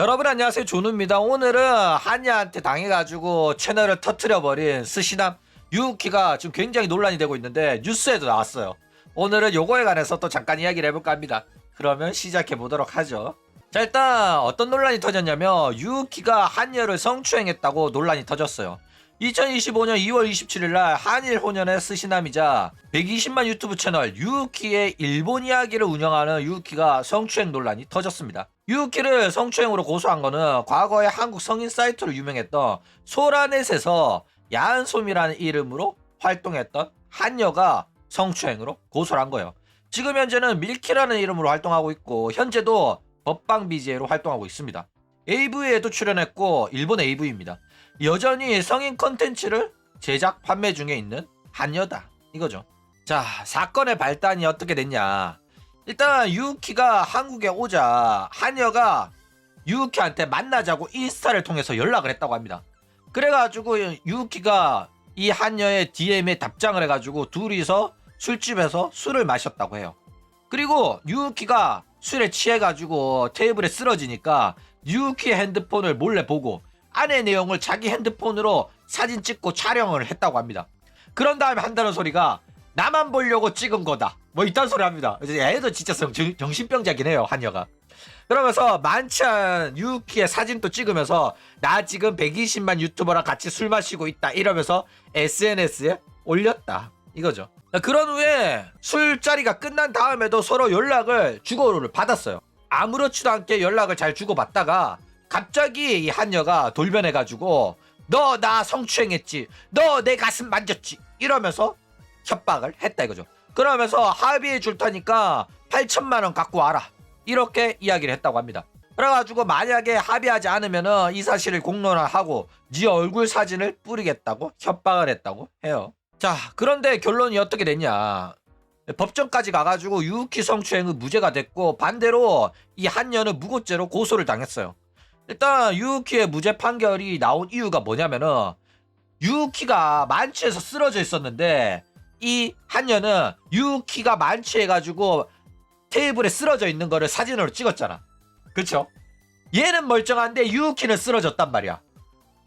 여러분 안녕하세요. 조누입니다. 오늘은 한야한테 당해가지고 채널을 터트려버린 스시남 유키가 지금 굉장히 논란이 되고 있는데 뉴스에도 나왔어요. 오늘은 요거에 관해서 또 잠깐 이야기를 해볼까 합니다. 그러면 시작해 보도록 하죠. 자 일단 어떤 논란이 터졌냐면 유키가 한여를 성추행했다고 논란이 터졌어요. 2025년 2월 27일 날 한일 혼연의 스시남이자 120만 유튜브 채널 유키의 일본 이야기를 운영하는 유키가 성추행 논란이 터졌습니다. 유키를 성추행으로 고소한 거는 과거에 한국 성인 사이트로 유명했던 소라넷에서 야한솜이라는 이름으로 활동했던 한여가 성추행으로 고소를 한 거예요. 지금 현재는 밀키라는 이름으로 활동하고 있고 현재도 법방 BJ로 활동하고 있습니다. AV에도 출연했고 일본 AV입니다. 여전히 성인 컨텐츠를 제작 판매 중에 있는 한여다 이거죠. 자 사건의 발단이 어떻게 됐냐? 일단 유키가 한국에 오자 한여가 유키한테 만나자고 인스타를 통해서 연락을 했다고 합니다. 그래가지고 유키가 이 한여의 DM에 답장을 해가지고 둘이서 술집에서 술을 마셨다고 해요. 그리고 유키가 술에 취해가지고 테이블에 쓰러지니까 유키의 핸드폰을 몰래 보고 안의 내용을 자기 핸드폰으로 사진 찍고 촬영을 했다고 합니다. 그런 다음에 한다는 소리가 나만 보려고 찍은 거다. 뭐 이딴 소리 합니다. 애도 진짜 정- 정신병자긴 해요, 한여가. 그러면서 만찬 유키의 사진도 찍으면서 나 지금 120만 유튜버랑 같이 술 마시고 있다 이러면서 SNS에 올렸다 이거죠. 그런 후에 술자리가 끝난 다음에도 서로 연락을 주고를 받았어요. 아무렇지도 않게 연락을 잘 주고받다가 갑자기 이 한여가 돌변해가지고 너 나 성추행했지 너 내 가슴 만졌지 이러면서 협박을 했다 이거죠. 그러면서 합의해 줄 테니까 8천만 원 갖고 와라 이렇게 이야기를 했다고 합니다. 그래가지고 만약에 합의하지 않으면은 이 사실을 공론화하고 네 얼굴 사진을 뿌리겠다고 협박을 했다고 해요. 자 그런데 결론이 어떻게 됐냐? 법정까지 가가지고 유키 성추행은 무죄가 됐고 반대로 이 한여는 무고죄로 고소를 당했어요. 일단 유키의 무죄 판결이 나온 이유가 뭐냐면은 유키가 만취해서 쓰러져 있었는데 이 한여는 유키가 만취해가지고 테이블에 쓰러져 있는 거를 사진으로 찍었잖아. 그쵸? 얘는 멀쩡한데 유키는 쓰러졌단 말이야.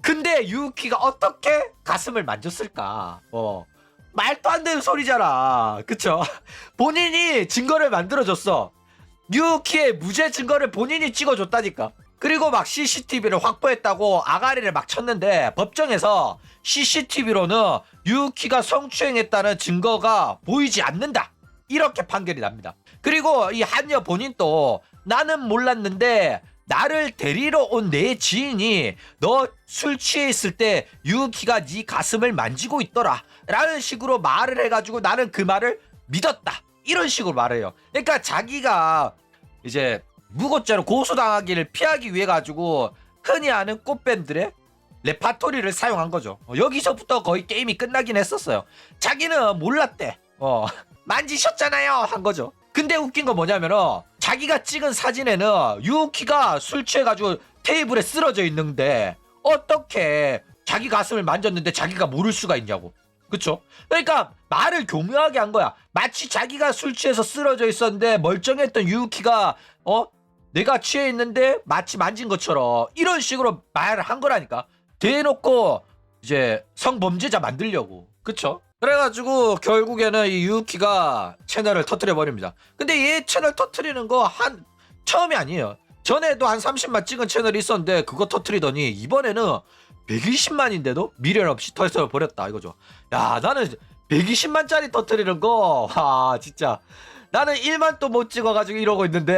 근데 유키가 어떻게 가슴을 만졌을까? 어. 말도 안 되는 소리잖아. 그쵸? 본인이 증거를 만들어줬어. 유키의 무죄 증거를 본인이 찍어줬다니까. 그리고 막 CCTV를 확보했다고 아가리를 막 쳤는데 법정에서 CCTV로는 유키가 성추행했다는 증거가 보이지 않는다. 이렇게 판결이 납니다. 그리고 이 한여 본인도 나는 몰랐는데 나를 데리러 온 내 지인이 너 술 취해 있을 때 유키가 네 가슴을 만지고 있더라 라는 식으로 말을 해가지고 나는 그 말을 믿었다 이런 식으로 말해요 그러니까 자기가 이제 무고죄로 고소당하기를 피하기 위해 가지고 흔히 아는 꽃뱀들의 레파토리를 사용한 거죠. 어, 여기서부터 거의 게임이 끝나긴 했었어요. 자기는 몰랐대. 어 만지셨잖아요. 한 거죠. 근데 웃긴 건 뭐냐면은 자기가 찍은 사진에는 유키가 술 취해가지고 테이블에 쓰러져 있는데 어떻게 자기 가슴을 만졌는데 자기가 모를 수가 있냐고. 그쵸? 그러니까 말을 교묘하게 한 거야. 마치 자기가 술 취해서 쓰러져 있었는데 멀쩡했던 유키가 어 내가 취해 있는데 마치 만진 것처럼 이런 식으로 말을 한 거라니까 대놓고 이제 성범죄자 만들려고 그쵸? 그래가지고 결국에는 이 유키가 채널을 터트려 버립니다. 근데 얘 채널 터트리는 거 한 처음이 아니에요. 전에도 한 30만 찍은 채널이 있었는데 그거 터트리더니 이번에는 120만인데도 미련 없이 터트려 버렸다 이거죠. 야 나는 120만짜리 터트리는 거, 와 진짜 나는 1만 또 못 찍어가지고 이러고 있는데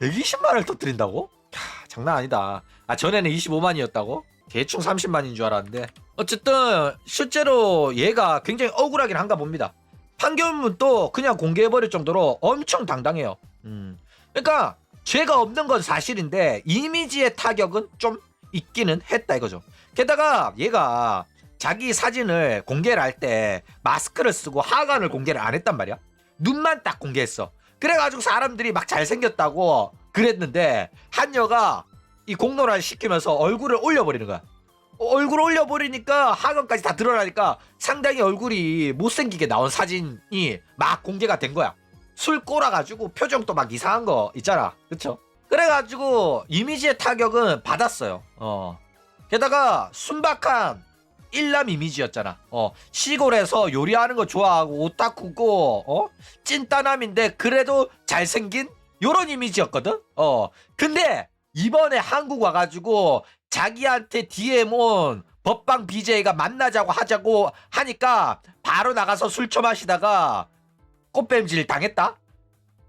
120만을 터트린다고? 야, 장난 아니다. 아 전에는 25만이었다고? 대충 30만인 줄 알았는데 어쨌든 실제로 얘가 굉장히 억울하긴 한가 봅니다. 판결문도 그냥 공개해버릴 정도로 엄청 당당해요. 음. 그러니까 죄가 없는 건 사실인데 이미지의 타격은 좀 있기는 했다 이거죠. 게다가 얘가 자기 사진을 공개를 할 때 마스크를 쓰고 하관을 공개를 안 했단 말이야. 눈만 딱 공개했어. 그래가지고 사람들이 막 잘생겼다고 그랬는데 한여가 이 공론화를 시키면서 얼굴을 올려버리는 거야. 어, 얼굴 올려버리니까 하관까지 다 드러나니까 상당히 얼굴이 못생기게 나온 사진이 막 공개가 된 거야. 술 꼬라가지고 표정도 막 이상한 거 있잖아. 그쵸? 그래가지고 이미지의 타격은 받았어요. 어. 게다가 순박한 일남 이미지였잖아. 어. 시골에서 요리하는 거 좋아하고 오타쿠고 어? 찐따남인데 그래도 잘생긴 요런 이미지였거든. 어. 근데 이번에 한국 와가지고 자기한테 DM 온 법방 BJ가 만나자고 하자고 하니까 바로 나가서 술 처마시다가 꽃뱀질 당했다.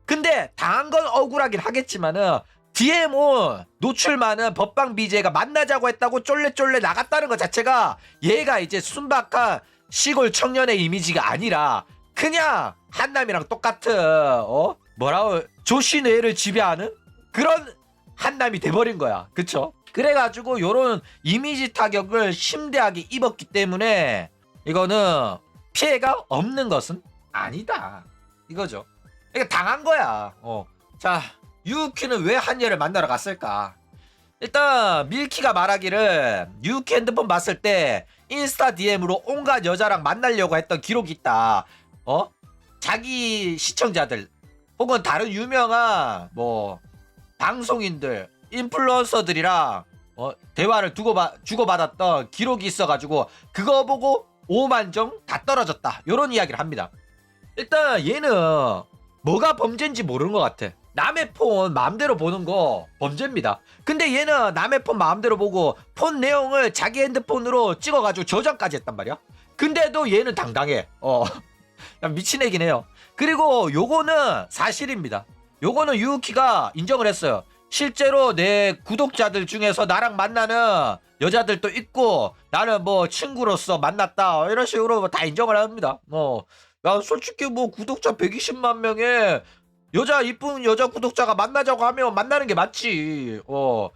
근데 당한 건 억울하긴 하겠지만은 DM 온 노출만은 법방 BJ가 만나자고 했다고 쫄래쫄래 나갔다는 것 자체가 얘가 이제 순박한 시골 청년의 이미지가 아니라 그냥 한남이랑 똑같은 어? 뭐라고? 조신회를 지배하는 그런 한남이 돼버린 거야. 그쵸? 그래가지고 요런 이미지 타격을 심대하게 입었기 때문에 이거는 피해가 없는 것은 아니다. 이거죠. 그러니까 당한 거야. 어. 자 유키는 왜 한여를 만나러 갔을까 일단 밀키가 말하기를 유키 핸드폰 봤을 때 인스타 DM으로 온갖 여자랑 만나려고 했던 기록이 있다. 어? 자기 시청자들 혹은 다른 유명한 뭐 방송인들, 인플루언서들이랑 어, 대화를 두고 주고받았던 기록이 있어가지고 그거 보고 5만 점다 떨어졌다. 요런 이야기를 합니다. 일단 얘는 뭐가 범죄인지 모르는 것 같아. 남의 폰 마음대로 보는 거 범죄입니다. 근데 얘는 남의 폰 마음대로 보고 폰 내용을 자기 핸드폰으로 찍어가지고 저장까지 했단 말이야. 근데도 얘는 당당해. 어. 미친 애긴 해요. 그리고 요거는 사실입니다. 요거는 유우키가 인정을 했어요. 실제로 내 구독자들 중에서 나랑 만나는 여자들도 있고 나는 뭐 친구로서 만났다 이런 식으로 다 인정을 합니다. 어. 야 솔직히 뭐 구독자 120만 명에 여자 이쁜 여자 구독자가 만나자고 하면 만나는 게 맞지. 어.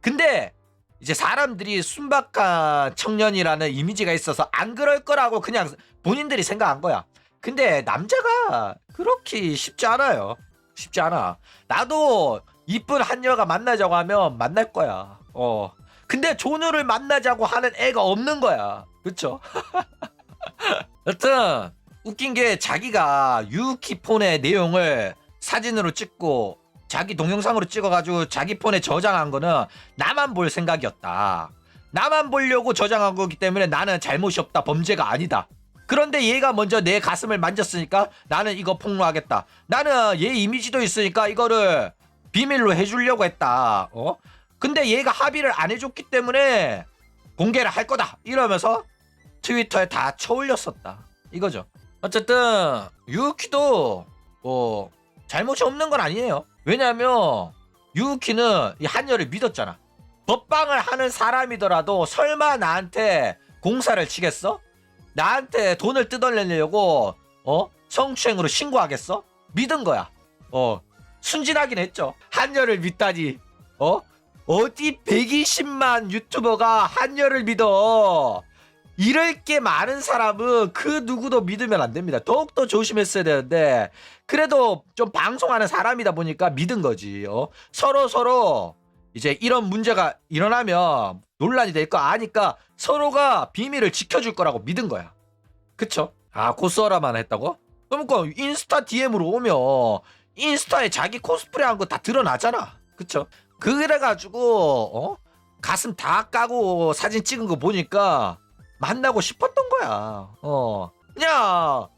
근데 이제 사람들이 순박한 청년이라는 이미지가 있어서 안 그럴 거라고 그냥 본인들이 생각한 거야. 근데 남자가 그렇게 쉽지 않아요. 쉽지 않아. 나도 이쁜 한여가 만나자고 하면 만날 거야. 어. 근데 조누를 만나자고 하는 애가 없는 거야. 그쵸? 여튼 웃긴 게 자기가 유키 폰의 내용을 사진으로 찍고 자기 동영상으로 찍어가지고 자기 폰에 저장한 거는 나만 볼 생각이었다. 나만 보려고 저장한 거기 때문에 나는 잘못이 없다. 범죄가 아니다. 그런데 얘가 먼저 내 가슴을 만졌으니까 나는 이거 폭로하겠다. 나는 얘 이미지도 있으니까 이거를 비밀로 해주려고 했다. 어? 근데 얘가 합의를 안 해줬기 때문에 공개를 할 거다. 이러면서 트위터에 다 쳐올렸었다. 이거죠. 어쨌든 유키도 뭐 잘못이 없는 건 아니에요. 왜냐하면 유키는 이 한여를 믿었잖아. 법방을 하는 사람이더라도 설마 나한테 공사를 치겠어? 나한테 돈을 뜯어내려고 어 성추행으로 신고하겠어? 믿은 거야. 어 순진하긴 했죠. 한여를 믿다니. 어 어디 120만 유튜버가 한여를 믿어? 이럴 게 많은 사람은 그 누구도 믿으면 안 됩니다. 더욱더 조심했어야 되는데 그래도 좀 방송하는 사람이다 보니까 믿은 거지. 어? 서로 서로 이제 이런 문제가 일어나면 논란이 될 거 아니까 서로가 비밀을 지켜줄 거라고 믿은 거야. 그쵸? 아 고스어라만 했다고? 그러니까 인스타 DM으로 오면 인스타에 자기 코스프레 한 거 다 드러나잖아. 그쵸? 그래가지고 어? 가슴 다 까고 사진 찍은 거 보니까 만나고 싶었던 거야. 어. 그냥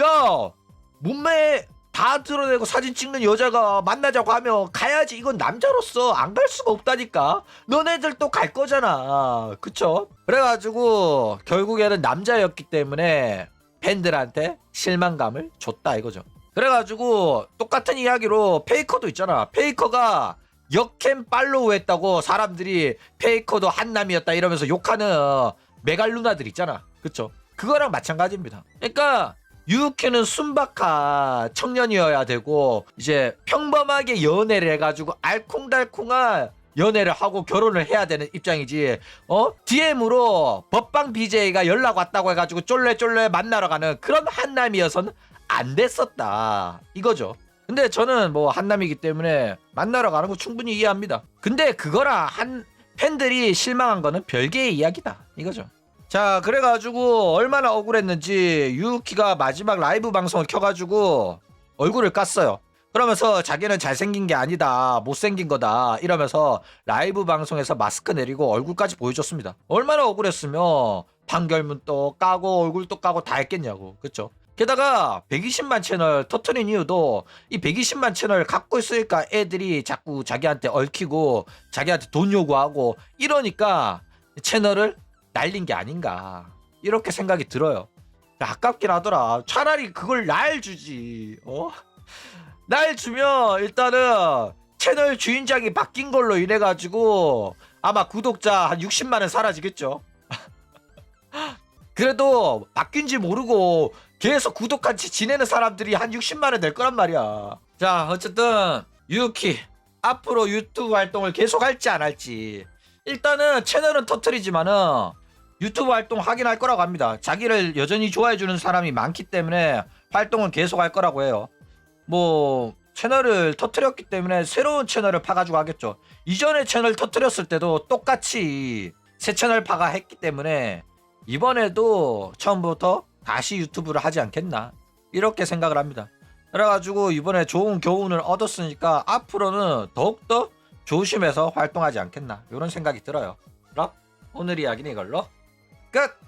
야 몸매 다 드러내고 사진 찍는 여자가 만나자고 하면 가야지. 이건 남자로서 안 갈 수가 없다니까. 너네들 또 갈 거잖아. 그쵸? 그래가지고 결국에는 남자였기 때문에 팬들한테 실망감을 줬다 이거죠. 그래가지고 똑같은 이야기로 페이커도 있잖아. 페이커가 역캠 팔로우 했다고 사람들이 페이커도 한남이었다 이러면서 욕하는 메갈루나들 있잖아. 그쵸? 그거랑 마찬가지입니다. 그러니까 유키는 순박한 청년이어야 되고 이제 평범하게 연애를 해가지고 알콩달콩한 연애를 하고 결혼을 해야 되는 입장이지 어 DM으로 법방 BJ가 연락 왔다고 해가지고 쫄래쫄래 만나러 가는 그런 한남이어서는 안 됐었다 이거죠 근데 저는 뭐 한남이기 때문에 만나러 가는 거 충분히 이해합니다 근데 그거랑 한 팬들이 실망한 거는 별개의 이야기다. 이거죠. 자 그래가지고 얼마나 억울했는지 유키가 마지막 라이브 방송을 켜가지고 얼굴을 깠어요. 그러면서 자기는 잘생긴 게 아니다 못생긴 거다 이러면서 라이브 방송에서 마스크 내리고 얼굴까지 보여줬습니다. 얼마나 억울했으면 판결문 또 까고 얼굴 또 까고 다 했겠냐고. 그쵸 게다가 120만 채널 터트린 이유도 이 120만 채널 갖고 있으니까 애들이 자꾸 자기한테 얽히고 자기한테 돈 요구하고 이러니까 채널을 날린 게 아닌가 이렇게 생각이 들어요 아깝긴 하더라 차라리 그걸 날 주지 어? 날 주면 일단은 채널 주인장이 바뀐 걸로 인해 가지고 아마 구독자 한 60만은 사라지겠죠. 그래도 바뀐지 모르고 계속 구독한 채 지내는 사람들이 한 60만은 될 거란 말이야. 자, 어쨌든 유키 앞으로 유튜브 활동을 계속 할지 안 할지 일단은 채널은 터트리지만은 유튜브 활동 하긴 할 거라고 합니다. 자기를 여전히 좋아해 주는 사람이 많기 때문에 활동은 계속 할 거라고 해요. 뭐 채널을 터트렸기 때문에 새로운 채널을 파가지고 하겠죠. 이전에 채널 터트렸을 때도 똑같이 새 채널 파가 했기 때문에 이번에도 처음부터 다시 유튜브를 하지 않겠나 이렇게 생각을 합니다. 그래가지고 이번에 좋은 교훈을 얻었으니까 앞으로는 더욱더 조심해서 활동하지 않겠나 이런 생각이 들어요. 그럼 오늘 이야기는 이걸로 끝!